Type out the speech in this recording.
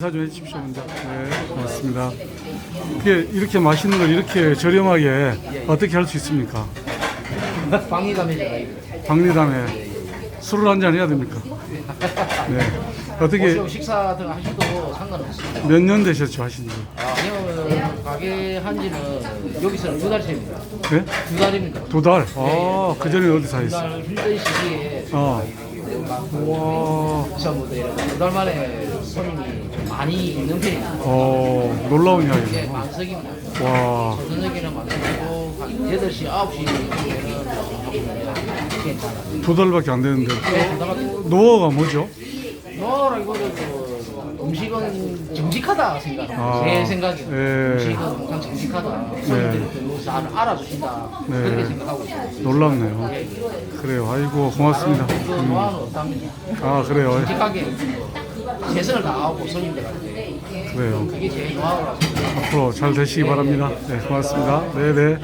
인사 좀 해주십시오 먼저. 네, 고맙습니다. 이게 이렇게 맛있는 걸 이렇게 저렴하게 어떻게 할 수 있습니까? 방위담에 박리담에 술을 한 잔 해야 됩니까? 네. 어떻게 식사 등 하셔도 상관없습니다. 몇 년 되셨죠 하신 지? 아니요 가게 한지는 여기서는 두 달째입니다. 네? 두 달입니다. 두 달. 아, 그 전에 어디 사두 있어? 달 힘든 시기에 어. 와, 기사 무대에 두달 만에 손님이 좀 많이 있는 편입니다. 어, 놀라운 이게 이야기네. 만석입니다. 와, 저녁에는 만석이고 한 8시, 9시 되면 괜찮아요. 두 달밖에 안 되는데. 네, 두 달밖에 노어가 뭐죠? 뭐라 이거는 그 음식은 정직하다 생각. 아, 제 생각에 예. 음식은 항상 정직하다. 손님들 이그잘 알아주신다. 네. 그렇게 생각하고 있어요. 놀랍네요. 예. 그래요. 아이고, 고맙습니다. 그 노하우는 없답니다. 아, 그래요. 정직하게 최선을 다하고 손님들한테 그래요. 그게 노하우라고 생각합니다. 앞으로 잘 되시기 바랍니다. 네, 고맙습니다. 네, 네.